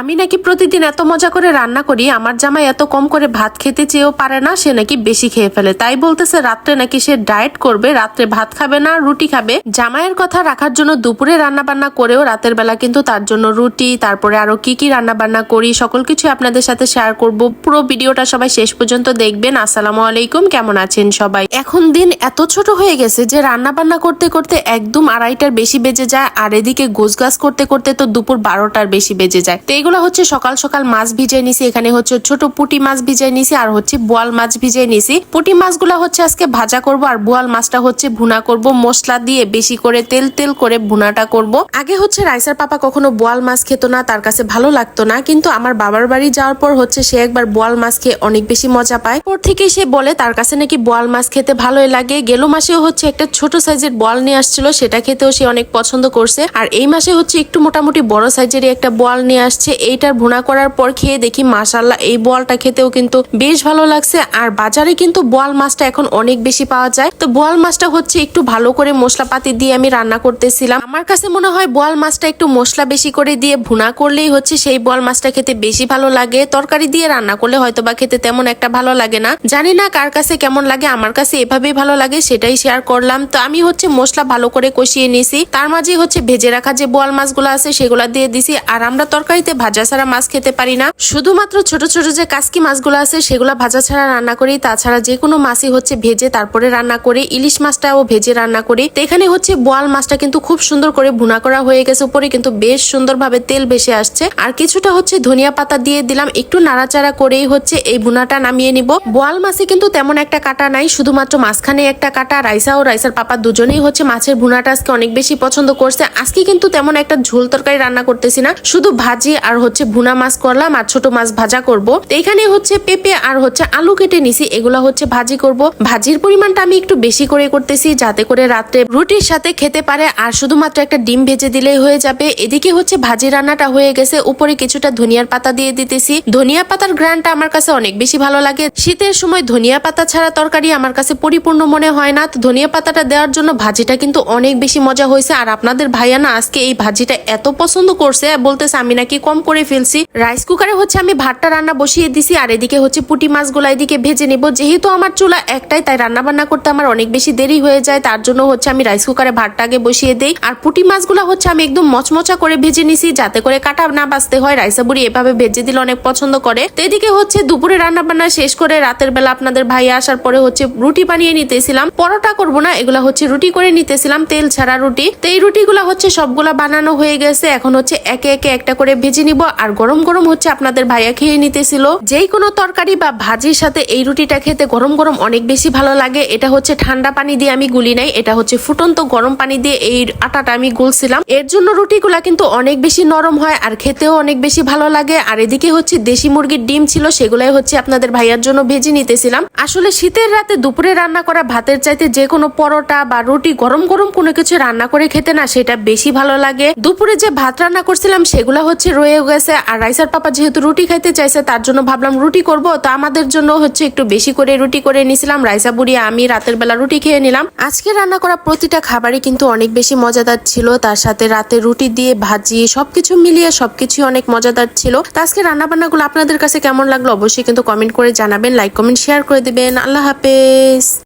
আমি নাকি প্রতিদিন এত মজা করে রান্না করি, আমার জামাই এত কম করে ভাত খেতে চেয়েও পারে না, সে নাকি বেশি খেয়ে ফেলে। তাই বলতেছে, রাত্রে নাকি সে ডায়েট করবে, রাত্রে ভাত খাবে না, রুটি খাবে। জামাইয়ের কথা রাখার জন্য দুপুরে রান্না বান্না করেও রাতের বেলা কিন্তু তার জন্য রুটি, তারপরে আরও কি কি রান্না বান্না করি, সকল কিছু আপনাদের সাথে শেয়ার করব। পুরো ভিডিওটা সবাই শেষ পর্যন্ত দেখবেন। আসসালামু আলাইকুম, কেমন আছেন সবাই? এখন দিন এত ছোট হয়ে গেছে যে রান্না বান্না করতে করতে একদম আড়াইটার বেশি বেজে যায়, আর এদিকে গোছগাছ করতে করতে তো দুপুর বারোটার বেশি বেজে যায়। এগুলো হচ্ছে সকাল সকাল মাছ ভিজাই নিছি। এখানে হচ্ছে ছোট পুটি মাছ ভিজাই নিছি আর হচ্ছে বোয়াল মাছ ভিজাই নিছি। পুটি মাছগুলো হচ্ছে আজকে ভাজা করব আর বোয়াল মাছটা হচ্ছে ভুনা করব। মশলা দিয়ে বেশি করে তেল তেল করে ভুনাটা করব। আগে হচ্ছে রাইসার পাপা কখনো বোয়াল মাছ খেত না, তার কাছে ভালো লাগতো না। কিন্তু আমার বাবার বাড়ি যাওয়ার পর হচ্ছে সে একবার বোয়াল মাছ খেয়ে অনেক বেশি মজা পায়। পর থেকে সে বলে, তার কাছে নাকি বোয়াল মাছ খেতে ভালোই লাগে। গেল মাসেও হচ্ছে একটা ছোট সাইজের বল নিয়ে আসছিল, সেটা খেতেও সে অনেক পছন্দ করছে। আর এই মাসে হচ্ছে একটু মোটামুটি বড় সাইজেরই একটা বল নিয়ে আসছে। এইটার ভুনা করার পর খেয়ে দেখি মাসাল্লাহ এই বলটা খেতেও কিন্তু বেশ ভালো লাগছে। আর বাজারে কিন্তু বোয়াল মাছটা এখন অনেক বেশি পাওয়া যায়। তো বোয়াল মাছটা হচ্ছে একটু ভালো করে মশলাপাতি দিয়ে আমি রান্না করতেছিলাম। আমার কাছে মনে হয় বোয়াল মাছটা একটু মশলা বেশি করে দিয়ে ভুনা করলেই হচ্ছে সেই বোয়াল মাছটা খেতে বেশি ভালো লাগে। তরকারি দিয়ে রান্না করলে হয়তো বা খেতে তেমন একটা ভালো লাগে না। জানি না কার কাছে কেমন লাগে, আমার কাছে এভাবেই ভালো লাগে, সেটাই শেয়ার করলাম। তো আমি হচ্ছে মশলা ভালো করে কষিয়ে নিছি। তার মাঝে হচ্ছে ভেজে রাখা যে বোয়াল মাছগুলো আছে সেগুলা দিয়ে দিছি। আর আমরা তরকারিতে ভাজা ছাড়া মাছ খেতে পারি না। শুধুমাত্র ছোট ছোট যে কাসকি মাছগুলো আছে, সেগুলো ভাজা ছাড়া রান্না করি। তাছাড়া যে কোনো মাছই হচ্ছে ভেজে তারপরে রান্না করি। ইলিশ মাছটাও ভেজে রান্না করি। তো এখানে হচ্ছে বোয়াল মাছটা কিন্তু খুব সুন্দর করে ভুনা করা হয়ে গেছে। উপরে কিন্তু বেশ সুন্দরভাবে তেল ভেসে আসছে। আর কিছুটা হচ্ছে ধনিয়া পাতা দিয়ে দিলাম। একটু নাড়াচাড়া করেই হচ্ছে এই ভুনাটা নামিয়ে নিব। বোয়াল মাছে কিন্তু তেমন একটা কাটা নাই। শুধুমাত্র মাঝখানে একটা কাটা। রাইসা ও রাইসার পাপা দুজনেই হচ্ছে মাছের ভুনাটা আজকে অনেক বেশি পছন্দ করছে। আজকে কিন্তু তেমন একটা ঝোল তরকারি রান্না করতেছি না। শুধু ভাজি আর হচ্ছে ভুনা মাছ করলাম আর ছোট মাছ ভাজা করব। তো এখানে হচ্ছে পেঁপে আর হচ্ছে আলু কেটে নিছি, এগুলা হচ্ছে ভাজি করব। ভাজির পরিমাণটা আমি একটু বেশি করে করতেছি যাতে করে রাত্রে রুটির সাথে খেতে পারে আর শুধুমাত্র একটা ডিম ভেজে দিলেই হয়ে যাবে। এদিকে হচ্ছে ভাজি রান্নাটা হয়ে গেছে, উপরে কিছুটা ধনিয়ার পাতা দিয়ে দিতেছি। ধনিয়া পাতার গ্রানটা আমার কাছে অনেক বেশি ভালো লাগে। শীতের সময় ধনিয়া পাতা ছাড়া তরকারি আমার কাছে পরিপূর্ণ মনে হয় না। তো ধনিয়া পাতাটা দেওয়ার জন্য ভাজিটা কিন্তু অনেক বেশি মজা হয়েছে। আর আপনাদের ভাইয়া না আজকে এই ভাজিটা এত পছন্দ করছে, বলতেছে আমি নাকি কম করে ফেলছি। রাইস কুকারে হচ্ছে আমি ভাতটা রান্না বসিয়ে দিছি, আর এদিকে হচ্ছে পুটি মাছগুলো এদিকে ভেজে নিব। যেহেতু আমার চুলা একটাই, তাই রান্না বান্না করতে আমার অনেক বেশি দেরি হয়ে যায়, তার জন্য হচ্ছে আমি রাইস কুকারে ভাতটা আগে বসিয়ে দেই। আর পুটি মাছগুলো হচ্ছে আমি একদম মচমচা করে ভেজে নিছি, যাতে করে কাটা না বাঁচতে হয়। রাইসা বুড়ি এভাবে ভেজে দিলে অনেক পছন্দ করে। তো এদিকে হচ্ছে দুপুরে রান্না বান্না শেষ করে রাতের বেলা আপনাদের ভাই আসার পরে হচ্ছে রুটি বানিয়ে নিতেছিলাম। পরোটা করব না, এগুলা হচ্ছে রুটি করে নিতেছিলাম, তেল ছাড়া রুটি। তো এই রুটিগুলা হচ্ছে সবগুলা বানানো হয়ে গেছে, এখন হচ্ছে একে একে একটা করে ভেজে নিব। আর গরম গরম হচ্ছে আপনাদের ভাইয়া খেয়ে নিতেছিল। যেই কোনো তরকারি বা ভাজির সাথে এই রুটিটা খেতে গরম গরম অনেক বেশি ভালো লাগে। এটা হচ্ছে ঠান্ডা পানি দিয়ে আমি গুলি নাই। এটা হচ্ছে ফুটন্ত গরম পানি দিয়ে এই আটাটা আমি গুলছিলাম। এর জন্য রুটিগুলা কিন্তু অনেক বেশি নরম হয় আর খেতেও অনেক বেশি ভালো লাগে। আর এদিকে হচ্ছে দেশি মুরগির ডিম ছিল, সেগুলাই হচ্ছে আপনাদের ভাইয়ার জন্য ভেজে নিতেছিলাম। আসলে শীতের রাতে দুপুরে রান্না করা ভাতের চাইতে যে কোনো পরোটা বা রুটি গরম গরম কোনো কিছু রান্না করে খেতে না, সেটা বেশি ভালো লাগে। দুপুরে যে ভাত রান্না করছিলাম, সেগুলা হচ্ছে রয়ে গেছে। আর রাইসার পাপা যেহেতু রুটি খাইতে চাইছে, তার জন্য ভাবলাম রুটি করব। তো আমাদের জন্য হচ্ছে একটু বেশি করে রুটি করে নিছিলাম। রাইসা বুড়ি, আমি রাতের বেলা রুটি খেয়ে নিলাম। আজকে রান্না করা প্রতিটা খাবারই কিন্তু অনেক বেশি মজাদার ছিল। তার সাথে রাতে রুটি দিয়ে ভাজি, সবকিছু মিলিয়ে সবকিছুই অনেক মজাদার ছিল। তো আজকে রান্না বান্নাগুলো আপনাদের কাছে কেমন লাগল অবশ্যই কিন্তু কমেন্ট করে জানাবেন, লাইক, কমেন্ট, শেয়ার করে দিবেন। আল্লাহ হাফেজ।